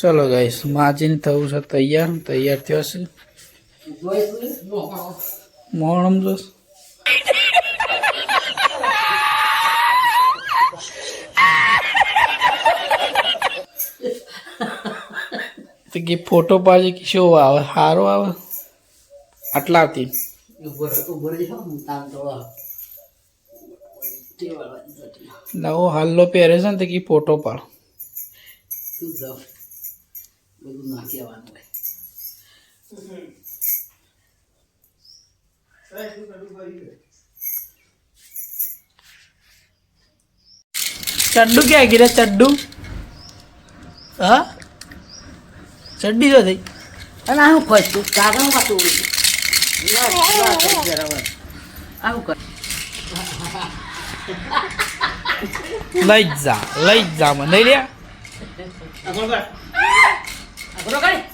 ચાલે ગાઈસ માજીને થવું છે તૈયાર તૈયાર થયો છે. મોણમ જોશ કે ફોટો પાછી કેવો આવે? સારો આવે? આટલાથી. નવો હાલ્લો પહેરે છે ને તો કી ફોટો પાડ. ચડ્ડુ ક્યાં ગીરે, ચડ્ડુ? હા? ચડ્ડી જો થઈ. અને આવું કર તું કાગળ કર લઈ જ જા લઈ જ જા મને લ્યા આગળ કાઢી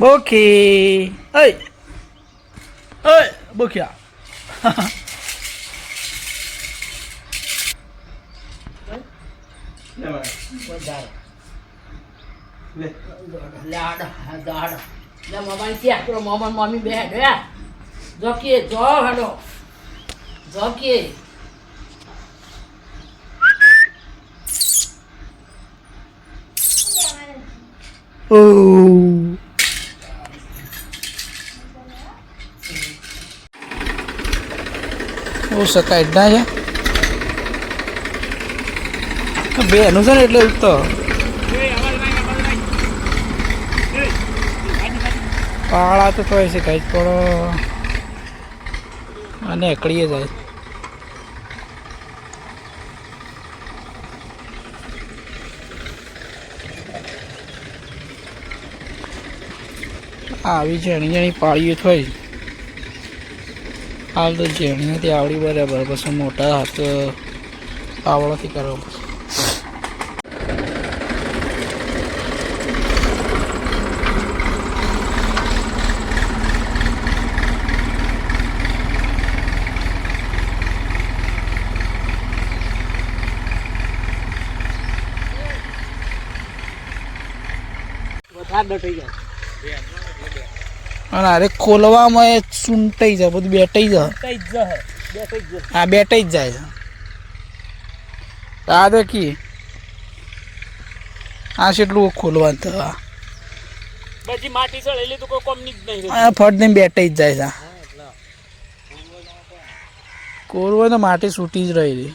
બોકી ઓય ઓય બોક્યા મોબાઈલ ક્યાં પેલો મોમન મમ્મી બે હેડો જોકીએ જો હેડો જોકીએ સકાય ના છે? બે, એનું છે ને એટલે તો. પાળા તો થોય છે કઈ પણ અને એકડીએ જાય. આવી જેણી જેણી પાળીઓ થોય હાલ તો જેણી નથી આવડી બરાબર, પછી મોટા હાથ આવડોથી કરવો પડશે. જાય. અને અરે ખોલવામાં એ સૂંટાઈ જાય બધું બેટાઈ જાય. હા બેટાઈ જ જાય. આ દેખી. આ કેટલું ખોલવાનું થવા બધી માટી ચડેલી તો કોઈ કોમની જ નહીં આ ફટ ને બેટાઈ જ જાય છે કોરવો તો માટી સૂટી જ રહેલી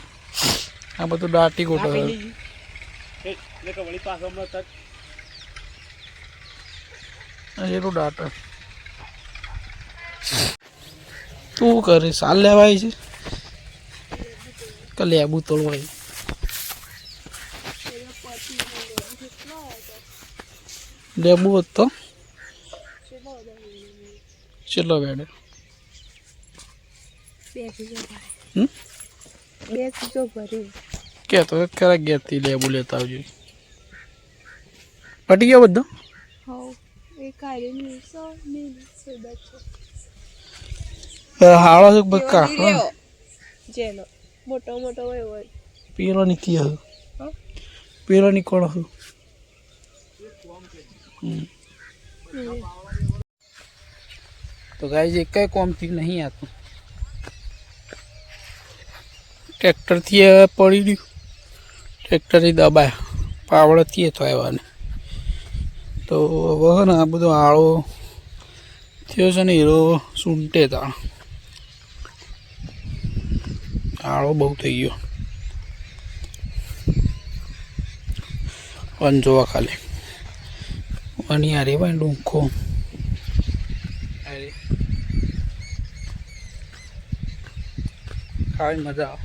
આ બધું દાટી ગોટો છે. વળી પાછો હમણાં તક આ જેટલું દાટ તું કરીશ હાલ લેવાય છે કે લેબુ તોડવાય લેબુ હોત તો ચેટલો બેડે હમ બે ચીજો ભરી કે તો ખરા ઘેરથી લેબુ લેતા આવજો પટી ગયો બધો હોવ સો હાળો છે બક્કા જેનો. મોટો મોટો હોય હોય. પેલો નથી હવે પેલો નીકળો તો ગાય એક કઈ કોમથી નહીં આતું. ટ્રેક્ટરથી પડી ગયું ટ્રેક્ટરથી દબાય. પાવડથી એ થવાને તો હવે ને આ બધો આળો થયો છે ને હીરો સૂંટે તાણ આળો બહુ થઈ ગયો. વન જોવા ખાલી. વન યાર ભાઈ ડુંખો. ખાવી મજા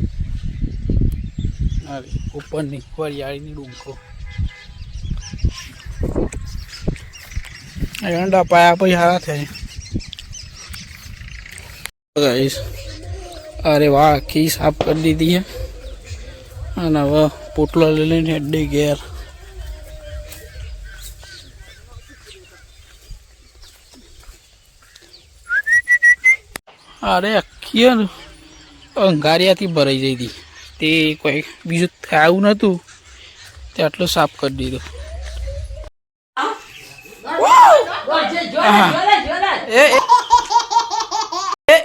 આવે. ઉપરની, વરિયાળીની ડુંખો. એંડા પાયા પછી હારા થયા અરે વાહ કી સાફ કરી દીધી હે. અને હવે પોટલો લઈ લઈને હેડે ઘેર. અરે આખી અંગારિયાથી ભરાઈ જઈ હતી. તે કોઈ, બીજું ખાવું નહોતું તે આટલું સાફ કરી દીધું. એ એ,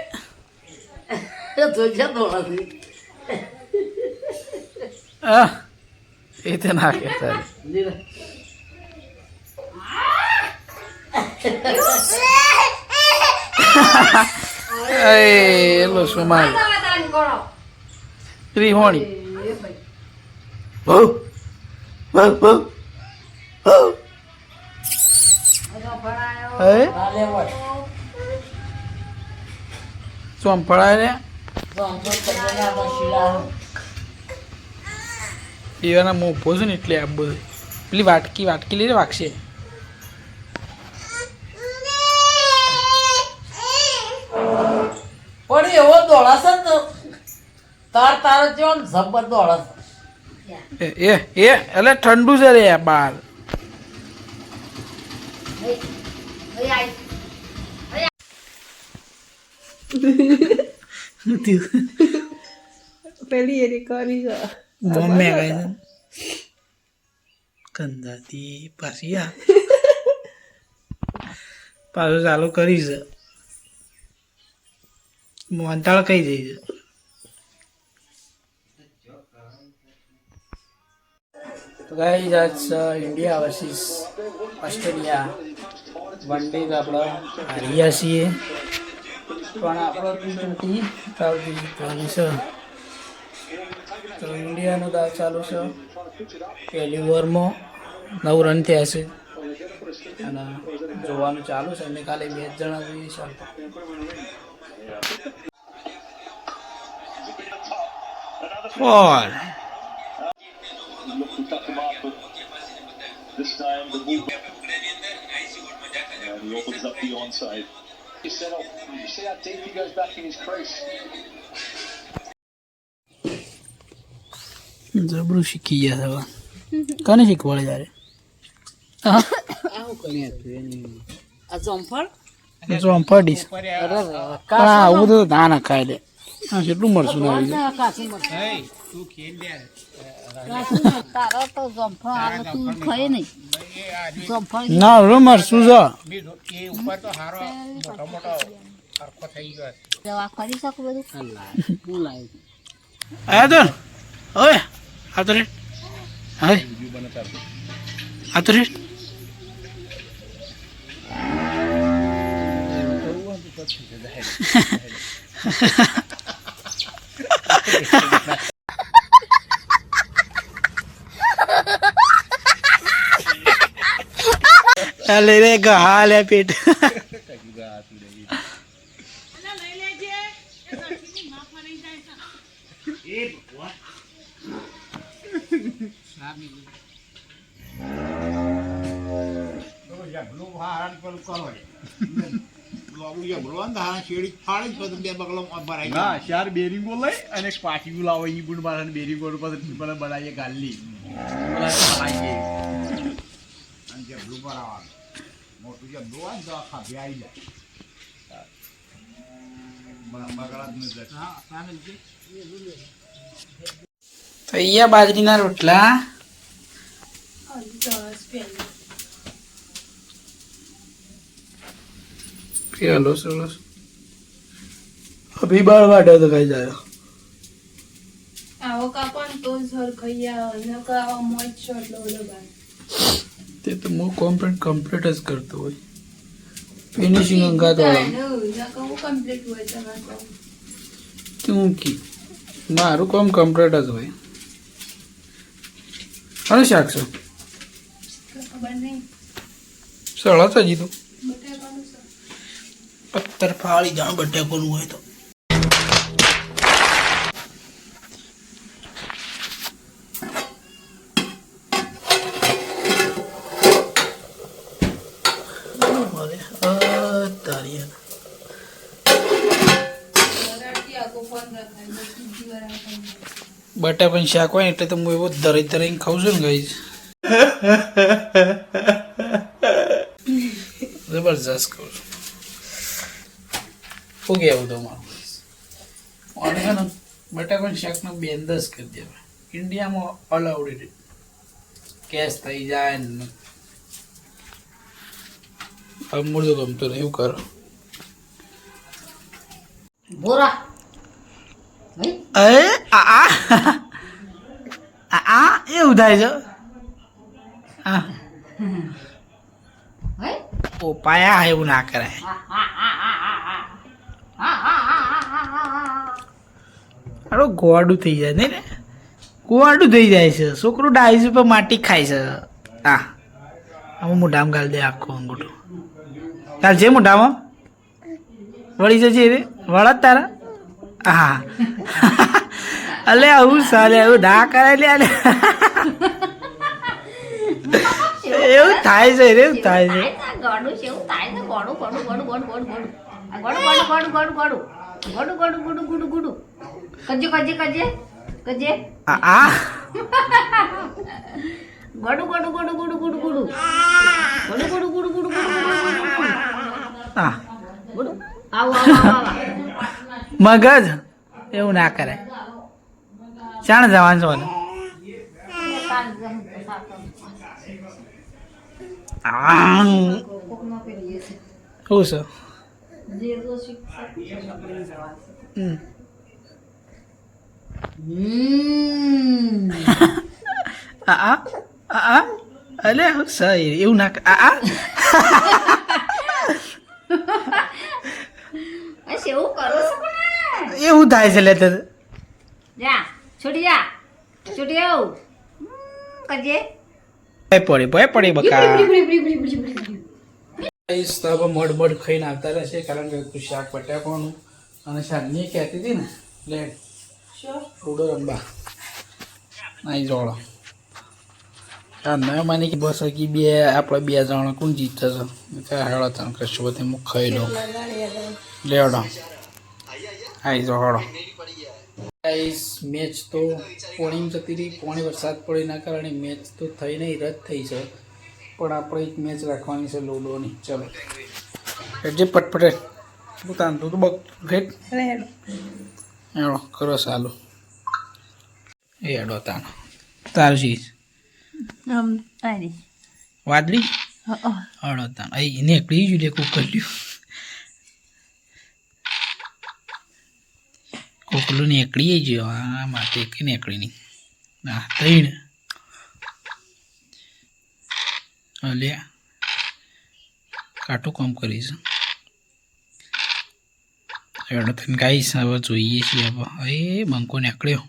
ના કે તારે લીધે. એ એલો સુમાલ. ત્રિહોણી બહુ બહુ બહુ બહુ હે. ચોંપડા રે શીલા. એવાના મોભો છે ને એટલે આ બધું. પેલી વાટકી વાટકી લઈને વાગશે. પણ એવો દોડાશે ને તાર તારો જેવો દોડાશે. એ એ એ એટલે ઠંડુ છે રે બાર. પેલી એની કરી છે. મમ્મી કહે છે? કંદાતી પાછી આ. પાછું ચાલુ કરી છે. મોંતાળ કઈ જઈ છે. તો ગાઈઝ આજ India versus Australia one day આપણે હાર્યા છીએ. પણ આપણો ટી ટ્વેન્ટી ચાલતી. જીતવાની છે. તો ઇન્ડિયાનો દાવ ચાલુ છે. પહેલી ઓવરમાં નવ રન થયા છે. અને જોવાનું ચાલુ છે. અમે કાલે બે જણા જોઈએ છે. Four. This time the he opens up the onside. You set up. You see how deep he goes back in his crease. જબરું શીખી ગયા હવે કોને શીખવાડે હા જમફળ ચોંપડીશ અરે પણ આવું બધું ના ના ખાય લે હા કેટલું મળશું ને આવી કાચું મરચું. તારો તો જમફળ આવે તું ખાય નહીં. જમફળ ના હવે મરશું છે? દવા કરી શકું બધું? હું લાવી આયા તો. ઓય આ તો રે હાય. આ તો રે અલે રે ગહા લે પેટ. ના, ચાર બેરિંગો લઈ અને પાટીયું લાવો, ઈ ગુણ મારા બેરિંગો બનાવીએ ગાલી. બોલા બનાવીએ અને જે બ્લુ પર આવવાનું મોટું જે બ્લુ હોય ને તો આખા બે આવી જાય તો અહીંયા બાજરીના રોટલા. પેલો સરસ અભી બાળ વાટે તો કઈ જાય આવો કાપો ને તો સર ખાઈ આવે ન આવા મોજ છો એટલો બધો બાર તે તો હું કમ્પ્લીટ કમ્પ્લીટ જ કરતો હોય. ફિનિશિંગ અંગાત વાળો તું કી? મારું કામ કમ્પ્લીટ જ હોય. અને શાકશો છે ખબર હજી તો. પથ્થર ફાળી જાણ બટેકોનું હોય તો. રખાય. પણ શાક હોય એટલે તો હું એવો ધરાઈ ધરાઈને ખાઉં છું ને ગઈ જબરજસ્ત કહું છું. શું કહેવું તમારું અને છે ને બટાકાનું શાકનો બેન દસ કરી દેવા. ઇન્ડિયામાં અલાઉડ કેશ થઈ જાય ને. અમૂર્દું ગમતું નહીં એવું કરો. બોરા? આ આ. એવું થાય છે. હા. હે? ઓ પાયા એવું ના કરે. આડો. અરે ગોવાડું થઈ જાય નહીં ને? ગોવાડું થઈ જાય છે. છોકરું ડાઈસ ઉપર માટી ખાય છે. હા. આમાં મોઢામાં ગાલ દે આખો અંગૂઠો. ચાલ છે મોઢામાં? વળી જજે રે વળત તારા? હા. અલે આવું સાલે એવું ના કરાય લે એવું થાય છે એવું થાય છે થાય છે, એવું થાય છે, ગોળું, ગોળું, ગોળું, ગોળું. આ ગોળું, ગોળું, ગોળું, ગોળું, ગોળું. ગોળું, ગોળું, ગુડું, ગુડું, ગુડું. કજે, કજે, કજે, કજે. આ ગોડું ગોડું ગોળું, ગોળું, ગોળું. ગોળું, ગોળું, ગોળું, ગોળું, ગોળું, ગોળું, હા. આવો, આવો, આવો, આવો. મગજ એવું ના કરાય શાણ જવાનું છો ને શું છે. આ આ અલે? એવું ના આ? એવું થાય છે લે જા છોડી જા છોડી આવ કજે પડી ભય પડી બકા. બુડી, બુડી. સ્તવ મડ મડ ખાઈને આવતા રહેશે કારણ કે તું શાક પટાકવાનું અને શાકની કહેતી હતી ને લે થોડો રંબા. નહીં જોડો. માની કે બસ હજી બે આપણે બે જણ કોણ જીતશે? છે હેળો તમે કશું બધી હું ખાઈ લઉં. લેવડો આઈ જો હળો ગાઈસ મેચ તો પોણીમાં જતી રહી. પોણી વરસાદ પડ્યાના કારણે મેચ તો થઈ નહીં રદ થઈ છે. પણ આપણે એક મેચ રાખવાની છે લૂડોની. ચલો. એટલે પટપટે. પોતાનું તું તો બક ફેટ એડો કરો સાલું એડો તાનો. તારું ચીજ વાદળી? હા હળો તાન. અહીં નીકળી જ લે કોકલ્યું કોકલું નીકળી ગયો આ માટે કઈ નીકળી નહીં. ના ત્રણ. અલે કાટું કામ કરીશ. એડો થઈને ગાઈશ હવે જોઈએ છીએ હવે. એ બંકો નીકળ્યો.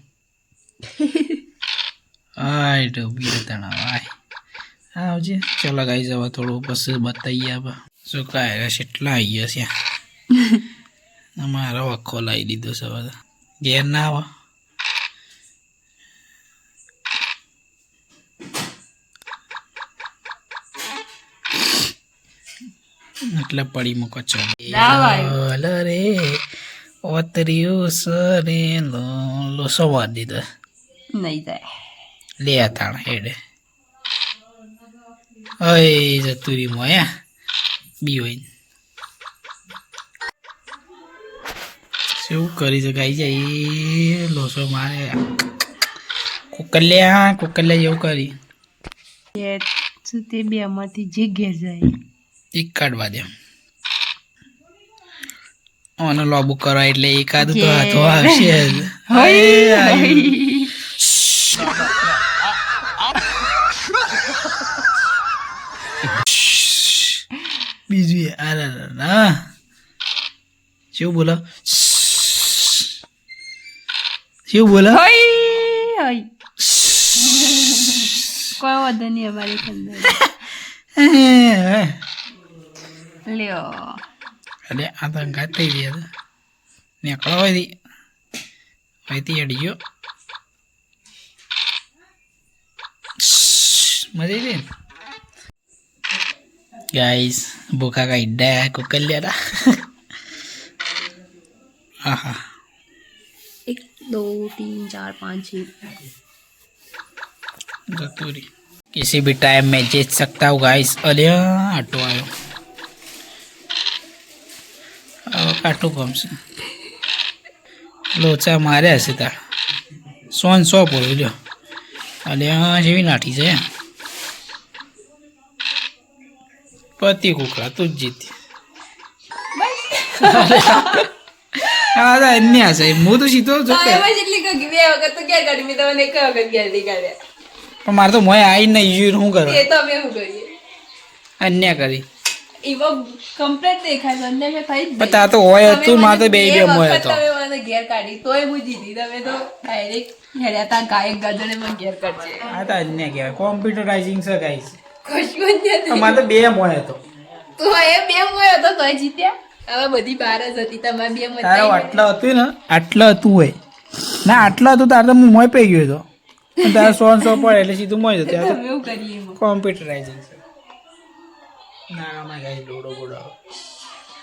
આય ડબી તણા આય. આવજે. ચલો ગાઈ જવા થોડું પછી બતાવીએ હવે. શું કાય કેટલા આવી ગયા છે અમારો આખો લાવી દીધો છે બધા ઘેર ના આવો એટલે પડી મૂકો લો રે ઓતર્યું સરે લો લો સવાર દીધો. નહીં જાય લે તાણ હેડે. અય જતુરી મોયા બી હોય શું કરી છે? ગાઈ જાય લોસો મારે. કુકલ્યા કુકલ્યા એવું કરી. શું તે બે માંથી જે ઘેર જાય. એક કાઢવા દે. ઓને લોબુ કરવા એટલે એકાદ તો હાથો આવશે. બીજું અરે, ના શું બોલો? શું બોલો? હોય હોય કોઈ વાંધો નહીં અમારી અંદર લ્યો. અરે આ તો અંગાત થઈ ગયા હતા. નીકળો હોયથી હોયથી અડી ગયો મજા આવી ને. ગાઈસ ભૂખા કાઢ્યા કુકલ્યા આહા. એક દો तीन चार पाँच छः जतूरी किसी भी टाइम में जीत सकता हूँ गाइस अरे ऑटो आयो अब કાઠું ગમશે લોચા માર્યા છે તાર સોન સો પડ્યું લ્યો અને આ જેવી નાઠી છે પતિ કુકડા તું જ જીતી હા તો અન્ય છે. હું તો સીધો જો હા, એમાં જેટલી કગી બે વખત તો ક્યાં કાઢી? મેં તમને એક વખતથી કાઢ્યા. પણ મારે તો મોય આવીને નહીં જોયું શું કરવા એ તો અમે શું કરીએ? અન્ય કરી. એવો કમ્પ્લીટ દેખાય અંદર મેં થઈ પણ તાર તો હોય હતું મારે તો બે બે મોય હતો તમે મને ઘેર કાઢી. તોય હું જીતી. તમે તો ડાયરેક્ટ હેડ્યા તા ગાયક ગાજણે મને ઘેર કાઢશે આ તો અન્ય કહેવાય. કોમ્પ્યુટરાઇઝિંગ છે ગાઈસ કશું જ નથી. મારે તો બે મોય હતો તો એ બે મોય હતો તોય જીત્યા? હવે બધી બાર જ હતી તમારે બે મત તારો આટલા હતું ને આટલા હતું હોય. ના આટલા હતું તારે તો હું મોય પઈ ગયો હતો. તારે સો સો પડે એટલે સીધું મોય જતો છે. ના અમારે ગાઈ લોડો બોડો.